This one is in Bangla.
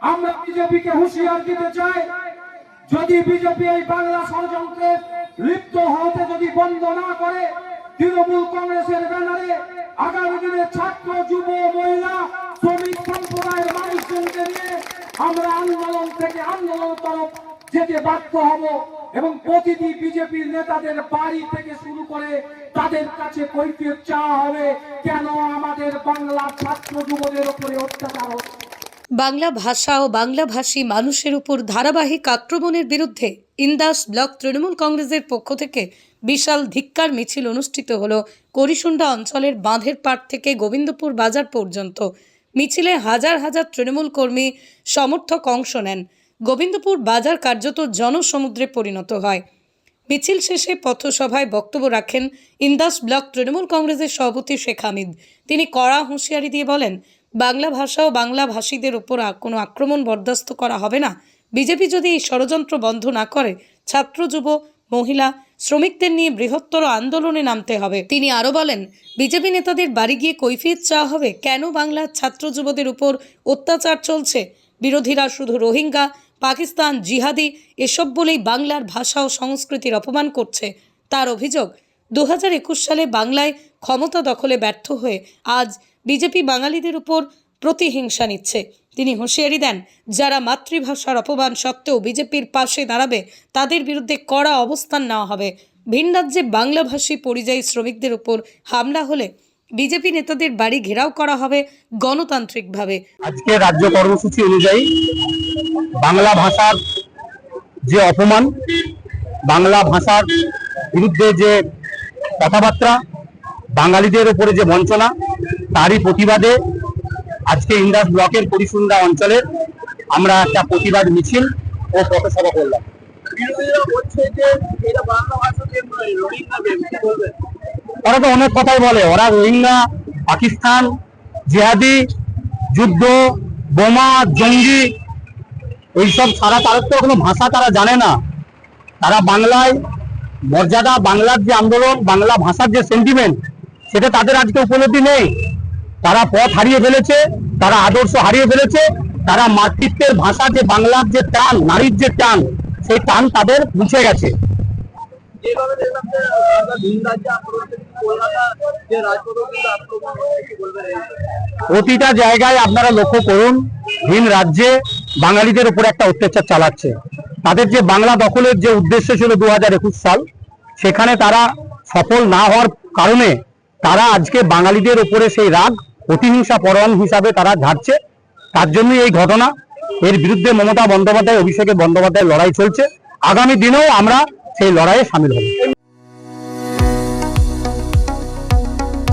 আমরা বিজেপিকে হুঁশিয়ার দিতে চাই। যদি বিজেপি এই বাংলা ষড়যন্ত্রে লিপ্ত হতে যদি বন্ধ না করে, তৃণমূল কংগ্রেসের ব্যানারে আগামী দিনে ছাত্র, যুব, মহিলা, শ্রমিক সম্প্রদায়ের মানুষজনকে নিয়ে আমরা আন্দোলন থেকে আন্দোলন তরফ যেতে বাধ্য হব এবং প্রতিটি বিজেপির নেতাদের বাড়ি থেকে শুরু করে তাদের কাছে কৈফিয়ত চাওয়া হবে। কেন আমাদের বাংলার ছাত্র, যুবদের উপরে অত্যাচার হচ্ছে? বাংলা ভাষা ও বাংলাভাষী মানুষের উপর ধারাবাহিক আক্রমণের বিরুদ্ধে ইন্দাস ব্লক তৃণমূল কংগ্রেসের পক্ষ থেকে বিশাল ধিক্কার মিছিল অনুষ্ঠিত হল করিসুন্ডা অঞ্চলের বাঁধের পাড় থেকে গোবিন্দপুর বাজার পর্যন্ত। মিছিলে হাজার হাজার তৃণমূল কর্মী সমর্থক অংশ নেন। গোবিন্দপুর বাজার কার্যত জনসমুদ্রে পরিণত হয়। মিছিল শেষে পথসভায় বক্তব্য রাখেন ইন্দাস ব্লক তৃণমূল কংগ্রেসের সভাপতি শেখ হামিদ। তিনি কড়া হুঁশিয়ারি দিয়ে বলেন বাংলা ভাষা ও বাংলা ভাষীদের উপর কোনো আক্রমণ বরদাস্ত করা হবে না। বিজেপি যদি এই ষড়যন্ত্র বন্ধ না করে, ছাত্র, যুব, মহিলা, শ্রমিকদের নিয়ে বৃহত্তর আন্দোলনে নামতে হবে। তিনি আরও বলেন, বিজেপি নেতাদের বাড়ি গিয়ে কৈফিয়ত চাওয়া হবে। কেন বাংলার ছাত্র, যুবদের উপর অত্যাচার চলছে? বিরোধীরা শুধু রোহিঙ্গা, পাকিস্তান, জিহাদি, এসব বলেই বাংলার ভাষা ও সংস্কৃতির অপমান করছে। তার অভিযোগ দু হাজার একুশ সালে বাংলায় ক্ষমতা দখলে ব্যর্থ হয়ে আজ বিজেপি বাঙালিদের উপর প্রতিহিংসা নিচ্ছে। তিনি হুঁশিয়ারি দেন, যারা মাতৃভাষার অপমান সত্ত্বেও বিজেপির পাশে দাঁড়াবে, তাদের বিরুদ্ধে কড়া অবস্থান নেওয়া হবে। ভিন রাজ্যে বাংলাভাষী পরিযায়ী শ্রমিকদের উপর হামলা হলে বিজেপি নেতাদের বাড়ি ঘেরাও করা হবে গণতান্ত্রিকভাবে। আজকে রাজ্য কর্মসূচি অনুযায়ী বাংলা ভাষার যে অপমান, বাংলা ভাষার বিরুদ্ধে যে কথাবার্তা বাঙালিদের উপরে যে বঞ্চনা তারই প্রতিবাদে আজকে ইন্দাস ব্লকের পরিসুন্দা অঞ্চলের আমরা একটা প্রতিবাদ মিছিল ও পথসভা করলাম। বলবেন? ওরা তো অনেক কথাই বলে। ওরা রোহিঙ্গা পাকিস্তান জিহাদি যুদ্ধ বোমা জঙ্গি এইসব ছাড়া তাদের তো কোনো ভাষা তারা জানে না। তারা বাংলায় মর্যাদা বাংলার যে আন্দোলন বাংলা ভাষার যে সেন্টিমেন্ট সেটা তাদের আজকে উপলব্ধি নেই। তারা পথ হারিয়ে ফেলেছে তারা আদর্শ হারিয়ে ফেলেছে তারা মাতৃত্বের ভাষা যে বাংলার যে টান নারীর যে টান সেই টান তাদের মুছে গেছে? প্রতিটা জায়গায় আপনারা লক্ষ্য করুন ভিন রাজ্যে বাঙালিদের উপর একটা অত্যাচার চালাচ্ছে। তাদের যে বাংলা দখলের যে উদ্দেশ্য ছিল দু হাজার একুশ সাল, সেখানে তারা সফল না হওয়ার কারণে তারা আজকে বাঙালিদের ওপরে সেই রাগ, প্রতিহিংসা পরণ হিসাবে তারা ঝাড়ছে। তার জন্যই এই ঘটনা। এর বিরুদ্ধে মমতা বন্দ্যোপাধ্যায়, অভিষেক বন্দ্যোপাধ্যায়ের লড়াই চলছে। আগামী দিনেও আমরা সেই লড়াইয়ে সামিল হব।